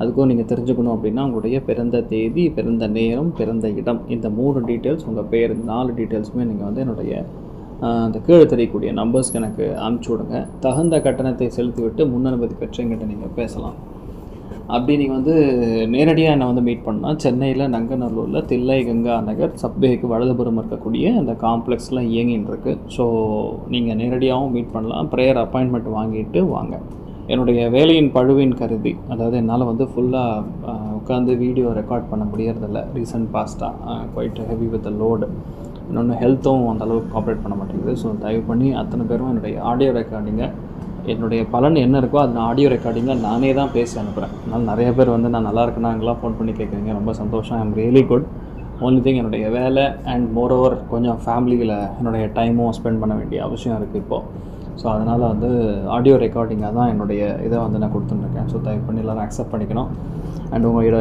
அதுக்கும் நீங்கள் தெரிஞ்சுக்கணும் அப்படின்னா உங்களுடைய பிறந்த தேதி பிறந்த நேரம் பிறந்த இடம். இந்த மூணு டீட்டெயில்ஸ் உங்கள் பேர் இந்த நாலு டீட்டெயில்ஸுமே நீங்கள் வந்து என்னுடைய அந்த கீழே தெரியக்கூடிய நம்பர்ஸ்க்கு எனக்கு அனுப்பிச்சி விடுங்க. தகுந்த கட்டணத்தை செலுத்திவிட்டு முன் அனுமதி பெற்று எங்கிட்ட நீங்கள் பேசலாம். அப்படி நீங்கள் வந்து நேரடியாக என்னை வந்து மீட் பண்ணால் சென்னையில் நங்கநல்லூரில் தில்லை கங்கா நகர் சப்வேக்கு வலதுபுறம் இருக்கக்கூடிய அந்த காம்ப்ளெக்ஸ்லாம் இயங்கின்னு இருக்குது ஸோ நீங்கள் நேரடியாகவும் மீட் பண்ணலாம். ப்ரேயர் அப்பாயின்மெண்ட் வாங்கிட்டு வாங்க. என்னுடைய வேலையின் பழுவின் கருதி. அதாவது என்னால் வந்து ஃபுல்லாக உட்காந்து வீடியோ ரெக்கார்ட் பண்ண முடியறதில்ல. ரீசன்ட் பாஸ்ட்டாக குவைட் ஹெவி வித் லோடு இன்னொன்று ஹெல்த்தும் அந்த அளவுக்கு காப்ரேட் பண்ண மாட்டேங்குது. ஸோ தயவு பண்ணி அத்தனை பேரும் என்னுடைய ஆடியோ ரெக்கார்டிங்கை என்னுடைய பலன் என்ன இருக்கோ அது நான் ஆடியோ ரெக்கார்டிங்கில் நானே தான் பேசி அனுப்புகிறேன் அதனால் நிறைய பேர் வந்து நான் நல்லா இருக்கேனாங்களாம் ஃபோன் பண்ணி கேட்குறீங்க ரொம்ப சந்தோஷம். I'm really good only thing என்னுடைய வேலை அண்ட் மோர் ஓவர் கொஞ்சம் ஃபேமிலியில் என்னுடைய டைமும் ஸ்பெண்ட் பண்ண வேண்டிய அவசியம் இருக்குது இப்போது ஸோ அதனால் வந்து ஆடியோ ரெக்கார்டிங்காக தான் என்னுடைய இதை வந்து நான் கொடுத்துட்டுருக்கேன். ஸோ தயவு பண்ணி எல்லோரும் அக்செப்ட் பண்ணிக்கணும். அண்ட் உங்களோட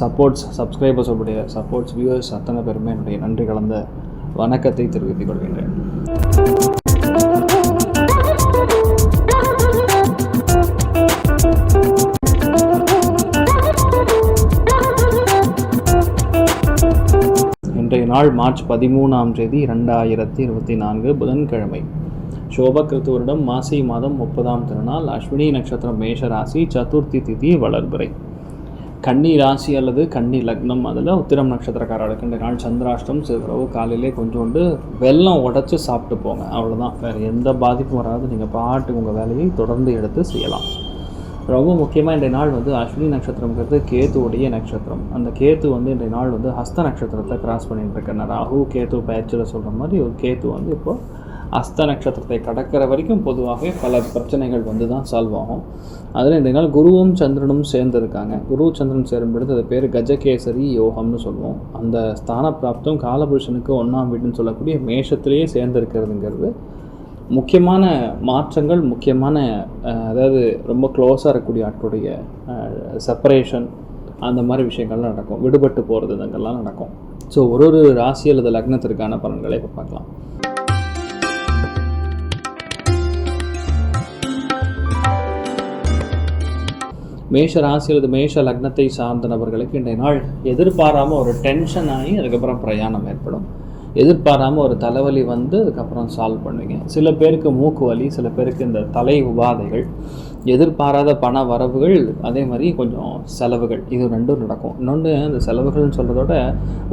சப்போர்ட்ஸ் சப்ஸ்கிரைபர்ஸ் உடைய சப்போர்ட்ஸ் வியூவர்ஸ் அத்தனை பேருமே என்னுடைய நன்றி கலந்த வணக்கத்தை தெரிவித்துக் கொள்கின்றேன். இன்றைய நாள் மார்ச் பதிமூணாம் தேதி இரண்டாயிரத்தி இருபத்தி நான்கு புதன்கிழமை. சோபகிருத்துவரிடம் மாசி மாதம் முப்பதாம் திருநாள் அஸ்வினி நட்சத்திரம் மேஷ ராசி சதுர்த்தி திதி வளர்பிறை. கன்னி ராசி அல்லது கன்னி லக்னம் அதில் உத்திரம் நட்சத்திரக்காரர்களுக்கு இந்த நாள் சந்திராஷ்டம் சிறிதளவு காலையிலே கொஞ்சோண்டு வெல்லம் உடச்சி சாப்பிட்டு போங்க அவ்வளோதான் வேறு எந்த பாதிப்பும் வராது. நீங்கள் பாட்டு உங்கள் வேலையை தொடர்ந்து எடுத்து செய்யலாம். ரொம்ப முக்கியமாக இன்றைய நாள் வந்து அஸ்வினி நட்சத்திரம்ங்கிறது கேத்துவுடைய நட்சத்திரம். அந்த கேத்து வந்து இன்றைய நாள் வந்து ஹஸ்த நட்சத்திரத்தை கிராஸ் பண்ணிட்டு இருக்கேன் ராகு கேத்து பயிற்சியில் சொல்கிற மாதிரி ஒரு கேத்து வந்து இப்போது அஸ்த நட்சத்திரத்தை கடக்கிற வரைக்கும் பொதுவாகவே பல பிரச்சனைகள் வந்து தான் சால்வ் ஆகும் அதில் இன்றைய நாள் குருவும் சந்திரனும் சேர்ந்துருக்காங்க. குரு சந்திரன் சேரும் பொழுது அது பேர் கஜகேசரி யோகம்னு சொல்லுவோம். அந்த ஸ்தான பிராப்தம் காலபுருஷனுக்கு ஒன்றாம் வீடுன்னு சொல்லக்கூடிய மேஷத்திலேயே சேர்ந்துருக்கிறதுங்கிறது. முக்கியமான மாற்றங்கள் முக்கியமான அதாவது ரொம்ப க்ளோஸாக இருக்கக்கூடிய ஆட்களுடைய செப்பரேஷன் அந்த மாதிரி விஷயங்கள்லாம் நடக்கும். விடுபட்டு போகிறது இதெல்லாம் நடக்கும். ஸோ ஒரு ஒரு ராசி அல்லது லக்னத்திற்கான பலன்களை இப்போ பார்க்கலாம். மேஷ ராசி அல்லது மேஷ லக்னத்தை சார்ந்த நபர்களுக்கு இன்றைய நாள் எதிர்பாராமல் ஒரு டென்ஷன் ஆகி அதுக்கப்புறம் பிரயாணம் ஏற்படும். எதிர்பாராமல் ஒரு தலைவலி வந்து அதுக்கப்புறம் சால்வ் பண்ணுவீங்க. சில பேருக்கு மூக்கு வலி சில பேருக்கு இந்த தலை உபாதைகள். எதிர்பாராத பண வரவுகள் அதே மாதிரி கொஞ்சம் செலவுகள். இது ரெண்டும் நடக்கும். இன்னொன்று அந்த செலவுகள்னு சொல்கிறதோட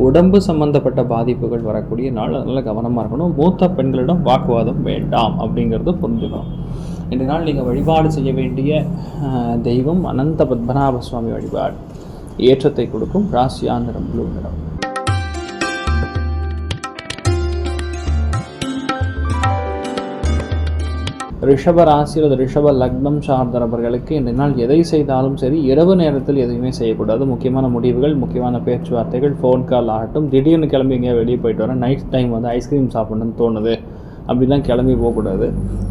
உடம்பு சம்பந்தப்பட்ட பாதிப்புகள் வரக்கூடிய நாள் அதனால் கவனமாக இருக்கணும். மூத்த பெண்களிடம் வாக்குவாதம் வேண்டாம் அப்படிங்கிறத புரிஞ்சுக்கணும். இன்றைய நாள் நீங்கள் வழிபாடு செய்ய வேண்டிய தெய்வம் அனந்த பத்மநாப சுவாமி வழிபாடு. ஏற்றத்தை கொடுக்கும். ராசியா நிறம் ப்ளூ நிறம். ரிஷப ராசி அல்லது ரிஷப லக்னம் சார்ந்த நபர்களுக்கு இன்றைய நாள் எதை செய்தாலும் சரி இரவு நேரத்தில் எதுவுமே செய்யக்கூடாது. முக்கியமான முடிவுகள் முக்கியமான பேச்சுவார்த்தைகள் ஃபோன் கால் ஆகட்டும். திடீர்னு கிளம்பி எங்கேயா வெளியே போயிட்டு வரேன் நைட் டைம் வந்து ஐஸ்கிரீம் சாப்பிடணும்னு தோணுது. அப்படிலாம் கிளம்பி போகக்கூடாது.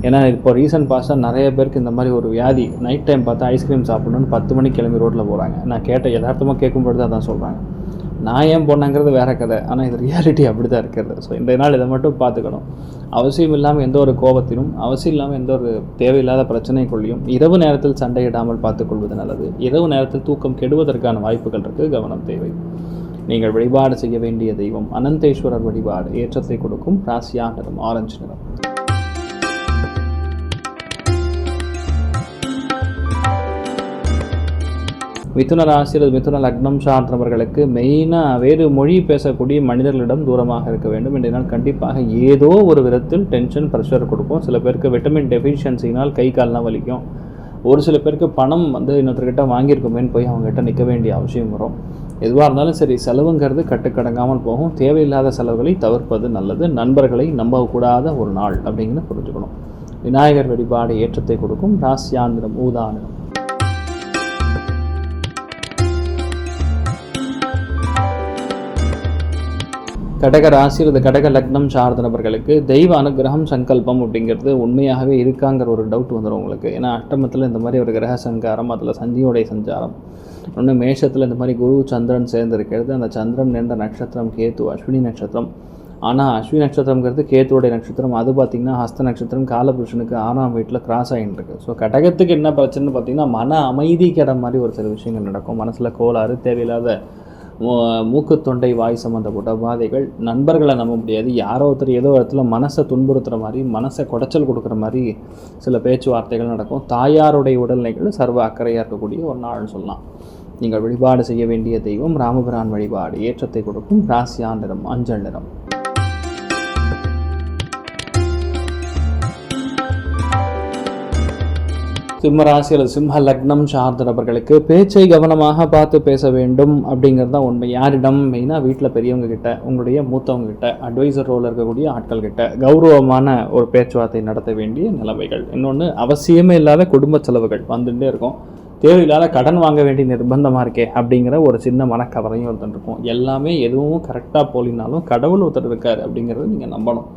ஏன்னா இப்போ ரீசன்ட் பாஸ்ட்டாக நிறைய பேருக்கு இந்த மாதிரி ஒரு வியாதி நைட் டைம் பார்த்தா ஐஸ்கிரீம் சாப்பிடணும்னு பத்து மணிக்கு கிளம்பி ரோட்டில் போகிறாங்க நான் கேட்ட யதார்த்தமாக கேட்கும்பொழுது அதான் சொல்கிறாங்க நான் ஏன் போனேங்கிறது வேறு கதை. ஆனால் இது ரியாலிட்டி அப்படி தான் இருக்கிறது. ஸோ இந்த நாள் இதை மட்டும் பார்த்துக்கணும். அவசியம் இல்லாமல் எந்த ஒரு கோபத்திலும் அவசியம் இல்லாமல் எந்த ஒரு தேவையில்லாத பிரச்சனைக்குள்ளேயும் இரவு நேரத்தில் சண்டையிடாமல் பார்த்துக்கொள்வது நல்லது. இரவு நேரத்தில் தூக்கம் கெடுவதற்கான வாய்ப்புகள் இருக்குது கவனம் தேவை. நீங்கள் வழிபாடு செய்ய வேண்டிய தெய்வம் அனந்தேஸ்வரர் வழிபாடு. ஏற்றத்தை கொடுக்கும் ராசியா நிறம் ஆரஞ்சு நிறம். மிதுன ராசி அல்லது மிதுன லக்னம் சார்ந்தவர்களுக்கு மெயினாக வேறு மொழி பேசக்கூடிய மனிதர்களிடம் தூரமாக இருக்க வேண்டும். இன்றைய நாள் கண்டிப்பாக ஏதோ ஒரு விதத்தில் டென்ஷன் ப்ரெஷர் கொடுக்கும். சில பேருக்கு விட்டமின் டெஃபிஷியன்சினால் கை கால்லாம் வலிக்கும். ஒரு சில பேருக்கு பணம் வந்து இன்னொருத்தர்கிட்ட வாங்கியிருக்குமேன்னு போய் அவங்ககிட்ட நிற்க வேண்டிய அவசியம் வரும். எதுவாக இருந்தாலும் சரி செலவுங்கிறது கட்டுக்கடங்காமல் போகும். தேவையில்லாத செலவுகளை தவிர்ப்பது நல்லது. நண்பர்களை நம்பக்கூடாத ஒரு நாள் அப்படிங்கிறத புரிஞ்சுக்கணும். விநாயகர் வழிபாடு ஏற்றத்தை கொடுக்கும். ராசியாந்திரம் ஊதானிடம் கடக ராசி அல்லது கடக லக்னம் சார்ந்த நபர்களுக்கு தெய்வ அனுகிரகம் சங்கல்பம் அப்படிங்கிறது உண்மையாகவே இருக்காங்கிற ஒரு டவுட் வந்துடும் உங்களுக்கு. ஏன்னா அஷ்டமத்தில் இந்த மாதிரி ஒரு கிரக சங்காரம் அதில் சந்தியோடைய சஞ்சாரம் ஒன்று மேஷத்தில் இந்த மாதிரி குரு சந்திரன் சேர்ந்திருக்கிறது. அந்த சந்திரன் நேர்ந்த நட்சத்திரம் கேத்து அஸ்வினி நட்சத்திரம். ஆனால் அஸ்வினி நட்சத்திரங்கிறது கேத்துவோடைய நட்சத்திரம். அது பார்த்திங்கன்னா ஹஸ்த நட்சத்திரம் காலபுருஷனுக்கு ஆறாம் வீட்டில் கிராஸ் ஆகிட்டுருக்கு ஸோ கடகத்துக்கு என்ன பிரச்சனைன்னு பார்த்தீங்கன்னா மன அமைதி கிட மாதிரி ஒரு சில விஷயங்கள் நடக்கும். மனசில் கோளாறு தேவையில்லாத மூக்கு தொண்டை வாய் சம்மந்தப்பட்ட உபாதைகள் நண்பர்களை நம்ப முடியாது. யாரோ ஒருத்தர் ஏதோ இடத்துல மனசை துன்புறுத்துகிற மாதிரி மனசை குடைச்சல் கொடுக்குற மாதிரி சில பேச்சுவார்த்தைகள் நடக்கும். தாயாருடைய உடல்நிலைகள் சர்வ அக்கறையாக இருக்கக்கூடிய ஒரு நாள்னு சொல்லலாம். நீங்கள் வழிபாடு செய்ய வேண்டிய தெய்வம் ராமபிரான் வழிபாடு. ஏற்றத்தை கொடுக்கும். ராசியா நிறம் அஞ்சல் நிறம். சிம்ம ராசி அல்லது சிம்ம லக்னம் சார்ந்த நபர்களுக்கு பேச்சை கவனமாக பார்த்து பேச வேண்டும் அப்படிங்கிறது தான் உண்மை. யாரிடம்? மெயினாக வீட்டில் பெரியவங்க கிட்ட உங்களுடைய மூத்தவங்க கிட்ட அட்வைசர் ரோலில் இருக்கக்கூடிய ஆட்கள் கிட்ட கௌரவமான ஒரு பேச்சுவார்த்தை நடத்த வேண்டிய நிலைமைகள். இன்னொன்று அவசியமே இல்லாத குடும்ப செலவுகள் வந்துட்டே இருக்கும். தேவையில்லாத கடன் வாங்க வேண்டிய நிர்பந்தமாக இருக்கே அப்படிங்கிற ஒரு சின்ன மனக்கவரையும் ஒருத்தன் இருக்கும். எல்லாமே எதுவும் கரெக்டாக போலினாலும் கடவுள் ஒருத்தர் இருக்கார் அப்படிங்கிறத நீங்கள் நம்பணும்.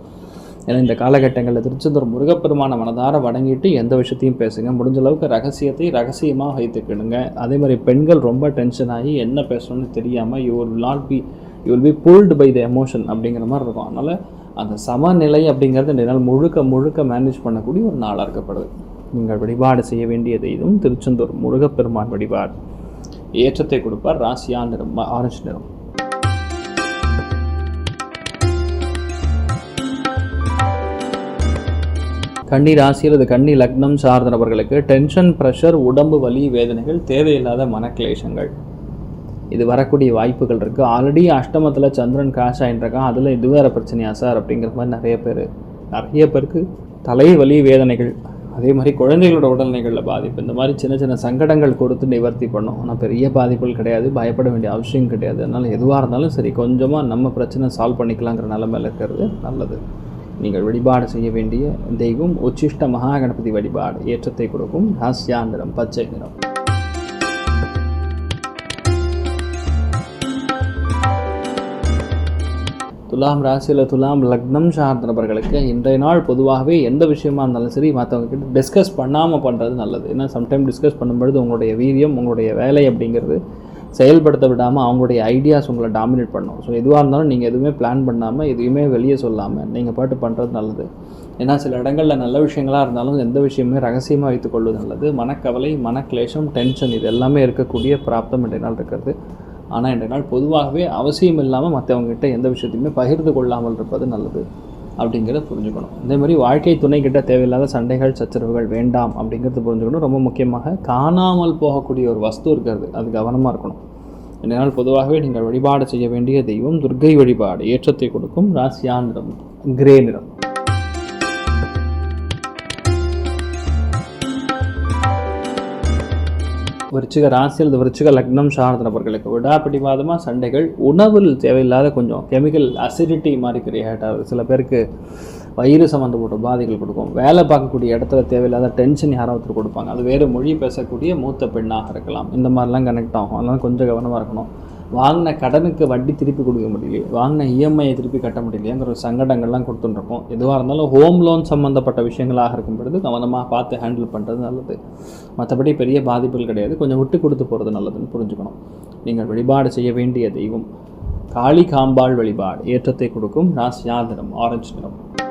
ஏன்னா இந்த காலகட்டங்களில் திருச்செந்தூர் முருகப்பெருமான மனதார வணங்கிட்டு எந்த விஷயத்தையும் பேசுங்க. முடிஞ்ச அளவுக்கு ரகசியத்தை ரகசியமாக வைத்துக்கிடுங்க அதே மாதிரி பெண்கள் ரொம்ப டென்ஷன் ஆகி என்ன பேசணும்னு தெரியாமல் you will not be you will be pulled by the emotion அப்படிங்கிற மாதிரி இருக்கும். அதனால் அந்த சமநிலை அப்படிங்கிறது இந்த நாள் முழுக்க முழுக்க மேனேஜ் பண்ணக்கூடிய ஒரு நாளாக இருக்கப்படுது. நீங்கள் வழிபாடு செய்ய வேண்டியது இதுவும் திருச்செந்தூர் முருகப்பெருமான் வழிபாடு. ஏற்றத்தை கொடுப்பார். ராசியா நிறம் ஆரஞ்சு நிறம். கன்னி ராசி அல்லது கன்னி லக்னம் சார்ந்த நபர்களுக்கு டென்ஷன் ப்ரெஷர் உடம்பு வலி வேதனைகள் தேவையில்லாத மனக்லேஷங்கள் இது வரக்கூடிய வாய்ப்புகள் இருக்குது ஆல்ரெடி அஷ்டமத்தில் சந்திரன் காஷ் ஆகிட்டுருக்கான் அதில் இது வேறு பிரச்சனையா சார் அப்படிங்கிற மாதிரி நிறைய பேர் நிறைய பேருக்கு தலைவலி வேதனைகள் அதே மாதிரி குழந்தைகளோட உடல்நிலைகளில் பாதிப்பு. இந்த மாதிரி சின்ன சின்ன சங்கடங்கள் கொடுத்து நிவர்த்தி பண்ணும். ஆனால் பெரிய பாதிப்புகள் கிடையாது. பயப்பட வேண்டிய அவசியம் கிடையாது. அதனால் எதுவாக இருந்தாலும் சரி கொஞ்சமாக நம்ம பிரச்சனை சால்வ் பண்ணிக்கலாங்கிற நிலமையில் இருக்கிறது நல்லது. நீங்கள் வழிபாடு செய்ய வேண்டிய தெய்வம் உச்சிஷ்ட மகா கணபதி வழிபாடு ஏற்றத்தை கொடுக்கும் ஹாஸ்யாந்திரம் பச்சை நிறம். துலாம் ராசியில் துலாம் லக்னம் சார்ந்த நபர்களுக்கு இன்றைய நாள் பொதுவாகவே எந்த விஷயமா இருந்தாலும் சரி மற்றவங்க கிட்ட டிஸ்கஸ் பண்ணாமல் பண்ணுறது நல்லது. ஏன்னா சம்டைம் டிஸ்கஸ் பண்ணும்பொழுது உங்களுடைய வீரியம் உங்களுடைய வேலை அப்படிங்கிறது செயல்படுத்த விடாமல் அவங்களுடைய ஐடியாஸ் உங்களை டாமினேட் பண்ணும். ஸோ எதுவாக இருந்தாலும் நீங்கள் எதுவுமே பிளான் பண்ணாமல் எதுவுமே வெளியே சொல்லாமல் நீங்கள் பாட்டு பண்ணுறது நல்லது. ஏன்னா சில இடங்களில் நல்ல விஷயங்களாக இருந்தாலும் எந்த விஷயமே ரகசியமாக வைத்துக்கொள்வது நல்லது. மனக்கவலை மனக்லேஷம் டென்ஷன் இது எல்லாமே இருக்கக்கூடிய பிராப்தம் இன்றைய நாள் இருக்கிறது. ஆனால் இன்றைய நாள் பொதுவாகவே அவசியம் இல்லாமல் மற்றவங்ககிட்ட எந்த விஷயத்தையுமே பகிர்ந்து கொள்ளாமல் இருப்பது நல்லது. அப்படிங்கிறத புரிஞ்சுக்கணும். இதே மாதிரி வாழ்க்கை துணை கிட்ட தேவையில்லாத சண்டைகள் சச்சரவுகள் வேண்டாம் அப்படிங்கிறது புரிஞ்சுக்கணும். ரொம்ப முக்கியமாக காணாமல் போகக்கூடிய ஒரு வஸ்து இருக்கிறது. அது கவனமாக இருக்கணும். இதனால் பொதுவாகவே நீங்கள் வழிபாடு செய்ய வேண்டிய தெய்வம் துர்க்கை வழிபாடு. ஏற்றத்தை கொடுக்கும் ராசியா நிறம் கிரே நிறம். விருச்சிக ராசி அல்லது விருச்சிக லக்னம் சார்ந்த நபர்களுக்கு விடாப்பிடிவாதமாக சண்டைகள் உணவில் தேவையில்லாத கொஞ்சம் கெமிக்கல் அசிடிட்டி மாதிரி கிரியேட் ஆகுது. சில பேருக்கு வயிறு சம்மந்தப்பட்ட பாதைகள் கொடுக்கும். வேலை பார்க்கக்கூடிய இடத்துல தேவையில்லாத டென்ஷன் யாரோ ஒருத்தர் கொடுப்பாங்க. அது வேறு மொழி பேசக்கூடிய மூத்த பெண்ணாக இருக்கலாம். இந்த மாதிரிலாம் கனெக்ட் ஆகும். அதனால் கொஞ்சம் கவனமாக இருக்கணும். வாங்கின கடனுக்கு வட்டி திருப்பி கொடுக்க முடியலையே. வாங்கின இஎம்ஐயை திருப்பி கட்ட முடியலையேங்கிற ஒரு சங்கடங்கள்லாம் கொடுத்துட்டுருக்கோம் எதுவாக இருந்தாலும் ஹோம் லோன் சம்மந்தப்பட்ட விஷயங்களாக இருக்கும் பொழுது கவனமாக பார்த்து ஹேண்டில் பண்ணுறது நல்லது. மற்றபடி பெரிய பாதிப்புகள் கிடையாது. கொஞ்சம் விட்டு கொடுத்து போகிறது நல்லதுன்னு புரிஞ்சுக்கணும். நீங்கள் வழிபாடு செய்ய வேண்டிய தெய்வம். காளி காம்பாள் வழிபாடு. ஏற்றத்தை கொடுக்கும். ராசியா தினம். ஆரஞ்சு நிறம்.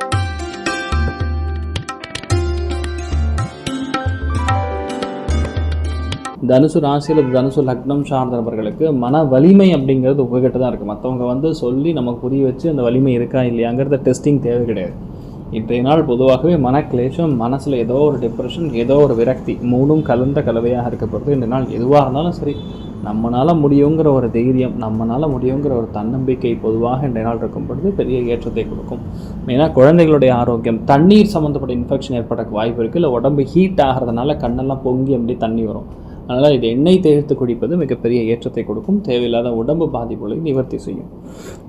தனுசு ராசியில் தனுசு லக்னம் சார்ந்த நபர்களுக்கு மன வலிமை அப்படிங்கிறது உங்ககிட்ட தான் இருக்குது மற்றவங்க வந்து சொல்லி நமக்கு புரிய வச்சு அந்த வலிமை இருக்கா இல்லையாங்கிறத டெஸ்டிங் தேவை கிடையாது. இன்றைய நாள் பொதுவாகவே மனக்லேஷம் மனசில் ஏதோ ஒரு டிப்ரெஷன் ஏதோ ஒரு விரக்தி மூணும் கலந்த கலவையாக இருக்கப்படுது இந்த நாள் எதுவாக இருந்தாலும் சரி. நம்மளால் முடியுங்கிற ஒரு தைரியம் நம்மளால் முடியுங்கிற ஒரு தன்னம்பிக்கை பொதுவாக இன்றைய நாள் இருக்கும் பொழுது பெரிய ஏற்றத்தை கொடுக்கும். மெயினாக குழந்தைகளுடைய ஆரோக்கியம் தண்ணீர் சம்மந்தப்பட்ட இன்ஃபெக்ஷன் ஏற்பட வாய்ப்பு இருக்குது இல்லை உடம்பு ஹீட் ஆகிறதுனால கண்ணெல்லாம் பொங்கி அப்படி தண்ணி வரும். அதனால் இது எண்ணெய் தேர்த்து குடிப்பது மிகப்பெரிய ஏற்றத்தை கொடுக்கும். தேவையில்லாத உடம்பு பாதிப்புகளை நிவர்த்தி செய்யும்.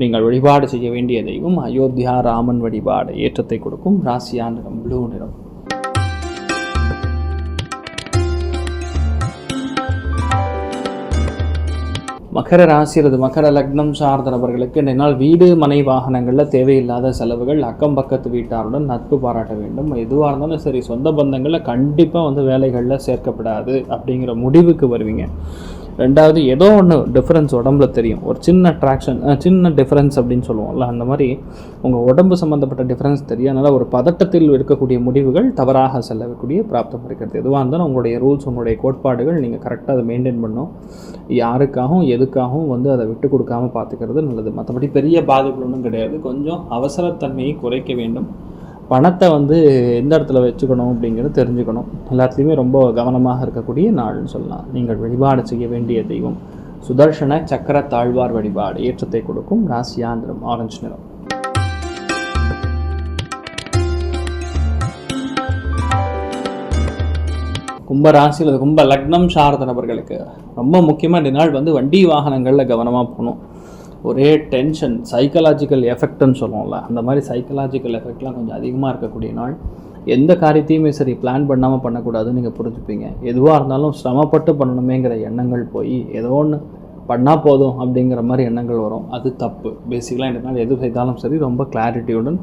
நீங்கள் வழிபாடு செய்ய வேண்டிய தெய்வம் அயோத்தியா ராமன் வழிபாடு ஏற்றத்தை கொடுக்கும். ராசியா நிறம் ப்ளூ நிறம். மகர ராசி அல்லது மகர லக்னம் சார்ந்த நபர்களுக்கு இந்த நாள் வீடு மனை வாகனங்களில் தேவையில்லாத செலவுகள் அக்கம் பக்கத்து வீட்டாருடன் நட்பு பாராட்ட வேண்டும். எதுவாக இருந்தாலும் சரி சொந்த பந்தங்களில் கண்டிப்பாக வந்து வேலைகளில் சேர்க்கப்படாது அப்படிங்கிற முடிவுக்கு வருவீங்க. ரெண்டாவது ஏதோ ஒன்று டிஃப்ரென்ஸ் உடம்புல தெரியும். ஒரு சின்ன அட்ராக்ஷன் சின்ன டிஃப்ரென்ஸ் அப்படின்னு சொல்லுவோம்ல அந்த மாதிரி உங்கள் உடம்பு சம்மந்தப்பட்ட டிஃப்ரென்ஸ் தெரியும் அதனால் ஒரு பதட்டத்தில் இருக்கக்கூடிய முடிவுகள் தவறாக செல்லக்கூடிய பிராப்தம் இருக்கிறது. எதுவாக இருந்தாலும் உங்களுடைய ரூல்ஸ் உங்களுடைய கோட்பாடுகள் நீங்கள் கரெக்டாக அதை மெயின்டைன் பண்ணணும். யாருக்காகவும் எதுக்காகவும் வந்து அதை விட்டு கொடுக்காமல் பார்த்துக்கிறது நல்லது. மற்றபடி பெரிய பாதிப்புகள் ஒன்றும் கிடையாது. கொஞ்சம் அவசரத்தன்மையை குறைக்க வேண்டும். பணத்தை வந்து எந்த இடத்துல வச்சுக்கணும் அப்படிங்கிறது தெரிஞ்சுக்கணும். எல்லாத்துலேயுமே ரொம்ப கவனமாக இருக்கக்கூடிய நாள்னு சொல்லலாம். நீங்கள் வழிபாடு செய்ய வேண்டிய தெய்வம். சுதர்ஷன சக்கர தாழ்வார் வழிபாடு ஏற்றத்தை கொடுக்கும் ராசியாந்திரம் ஆரஞ்சு நிறம். கும்ப ராசி அல்லது கும்ப லக்னம் சார்ந்த நபர்களுக்கு ரொம்ப முக்கியமாக இந்த நாள் வந்து வண்டி வாகனங்களில் கவனமாக போகணும். ஒரே டென்ஷன் சைக்கலாஜிக்கல் எஃபெக்ட்னு சொல்லுவோம்ல அந்த மாதிரி சைக்கலாஜிக்கல் எஃபெக்ட்லாம் கொஞ்சம் அதிகமாக இருக்கக்கூடிய நாள். எந்த காரியத்தையுமே சரி பிளான் பண்ணாமல் பண்ணக்கூடாதுன்னு நீங்கள் புரிஞ்சுப்பீங்க. எதுவாக இருந்தாலும் சிரமப்பட்டு பண்ணணுமேங்கிற எண்ணங்கள் போய் ஏதோ ஒன்று பண்ணால் போதும் அப்படிங்கிற மாதிரி எண்ணங்கள் வரும். அது தப்பு. பேசிக்கலாக இந்த நாள் எது செய்தாலும் சரி ரொம்ப கிளாரிட்டியுடன்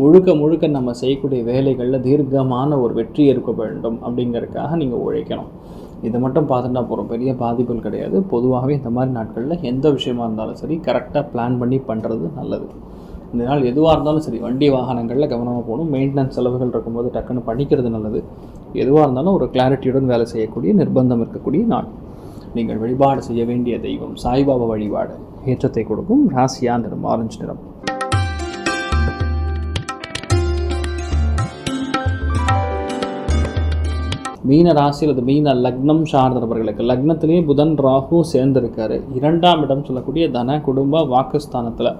முழுக்க முழுக்க நம்ம செய்யக்கூடிய வேலைகளில் தீர்க்கமான ஒரு வெற்றி இருக்க வேண்டும் அப்படிங்கிறதுக்காக நீங்கள் உழைக்கணும். இதை மட்டும் பார்த்துட்டா போகிறோம் பெரிய பாதிப்புகள் கிடையாது. பொதுவாகவே இந்த மாதிரி நாட்களில் எந்த விஷயமா இருந்தாலும் சரி கரெக்டாக பிளான் பண்ணி பண்ணுறது நல்லது. இந்த நாள் எதுவாக இருந்தாலும் சரி வண்டி வாகனங்களில் கவனமாக போகணும். மெயின்டெனன்ஸ் செலவுகள் இருக்கும்போது டக்குன்னு பண்ணிக்கிறது நல்லது. எதுவாக இருந்தாலும் ஒரு கிளாரிட்டியுடன் வேலை செய்யக்கூடிய நிர்பந்தம் இருக்கக்கூடிய நாள். நீங்கள் வழிபாடு செய்ய வேண்டிய தெய்வம் சாய்பாபா வழிபாடு ஏற்றத்தை கொடுக்கும். ராசியா நிறம் ஆரஞ்சு நிறம் மீன ராசி அல்லது மீன லக்னம் சார்ந்த நபர்களுக்கு. லக்னத்திலேயே புதன் ராகு சேர்ந்திருக்காரு. இரண்டாம் இடம் சொல்லக்கூடிய தன குடும்ப வாக்குஸ்தானத்தில்.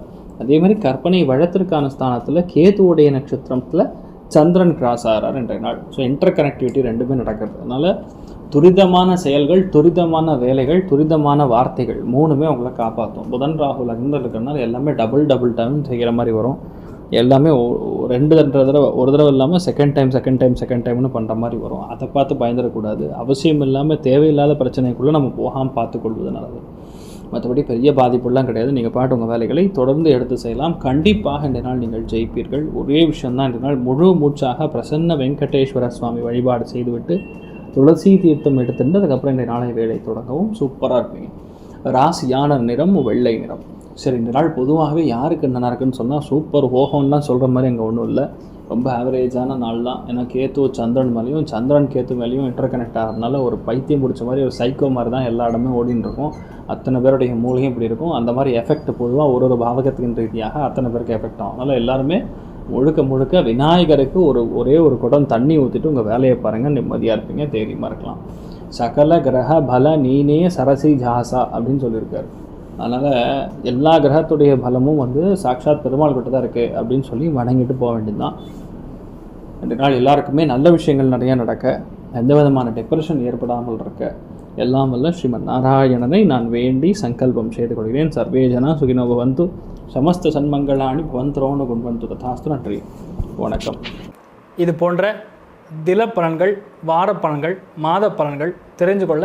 அதே மாதிரி கற்பனை வழத்திற்கான ஸ்தானத்தில் கேதுவுடைய நட்சத்திரத்தில் சந்திரன் கிராஸ் ஆகிறார் என்ற நாள். ஸோ இன்டர் கனெக்டிவிட்டி ரெண்டுமே நடக்கிறது. அதனால் துரிதமான செயல்கள் துரிதமான வேலைகள் துரிதமான வார்த்தைகள் மூணுமே உங்களை காப்பாற்றும். புதன் ராகு லக்னத்தில் இருக்கிறனால எல்லாமே டபுள் டபுள் டைம் செய்கிற மாதிரி வரும். எல்லாமே ஒ- ரெண்டு ரெண்டு தடவை ஒரு தடவை இல்லாமல் second time second time second டைம்னு பண்ணுற மாதிரி வரும். அதை பார்த்து பயந்துடக்கூடாது. அவசியம் இல்லாமல் தேவையில்லாத பிரச்சனைக்குள்ளே நம்ம போகாமல் பார்த்துக்கொள்வது நல்லது. மற்றபடி பெரிய பாதிப்புலாம் கிடையாது. நீங்கள் பாட்டு உங்கள் வேலைகளை தொடர்ந்து எடுத்து செய்யலாம். கண்டிப்பாக இந்த நாள் நீங்கள் ஜெயிப்பீர்கள். ஒரே விஷயம்தான். இந்த நாள் முழு மூச்சாக பிரசன்ன வெங்கடேஸ்வர சுவாமி வழிபாடு செய்துவிட்டு துளசி தீர்த்தம் எடுத்துட்டு அதுக்கப்புறம் இந்த நாளை வேலை தொடங்கவும் சூப்பராக இருப்பீங்க. ராசியான நிறம் வெள்ளை நிறம். சரி இந்த நாள் பொதுவாகவே யாருக்கு என்ன நடக்குன்னு சொன்னால் சூப்பர் ஹோகம்லாம் சொல்கிற மாதிரி அங்கே ஒன்றும் இல்லை. ரொம்ப ஆவரேஜான நாள் தான். ஏன்னா கேத்து சந்திரன் மேலேயும் சந்திரன் கேத்து மேலேயும் இன்டர் கனெக்ட் ஆகிறதுனால ஒரு பைத்தியம் பிடிச்ச மாதிரி ஒரு சைக்கோ மாதிரி தான் எல்லா இடமே ஓடின்னு இருக்கும் அத்தனை பேருடைய மூலையும் இப்படி இருக்கும். அந்த மாதிரி எஃபெக்ட் பொதுவாக ஒரு ஒரு பாவகத்தின் ரீதியாக அத்தனை பேருக்கு எஃபெக்ட் ஆகும். அதனால் எல்லாருமே முழுக்க முழுக்க விநாயகருக்கு ஒரு ஒரே ஒரு குடம் தண்ணி ஊற்றிட்டு உங்கள் வேலையை பாருங்கள் நிம்மதியாக இருப்பீங்க. தைரியமாக இருக்கலாம். சகல கிரக பல நீனே சரசி ஜாசா அப்படின்னு சொல்லியிருக்காரு. அதனால் எல்லா கிரகத்துடைய பலமும் வந்து சாட்சாத் பெருமாள் கிட்ட தான் இருக்குது அப்படின்னு சொல்லி வணங்கிட்டு போக வேண்டியதுதான். ரெண்டு நாள் எல்லாருக்குமே நல்ல விஷயங்கள் நிறையா நடக்க எந்த விதமான டெப்ரெஷன் ஏற்படாமல் இருக்க எல்லாம் வல்ல ஸ்ரீமன் நாராயணனை நான் வேண்டி சங்கல்பம் செய்து கொள்கிறேன். சர்வே ஜனா சுகினோ பவந்து. சமஸ்த சன்மங்களாணி பவந்தரோன்னு கொண்டு ததாஸ்து நன்றி. வணக்கம். இது போன்ற தினப்பலன்கள் வாரப்பலன்கள் மாத பலன்கள் தெரிஞ்சு கொள்ள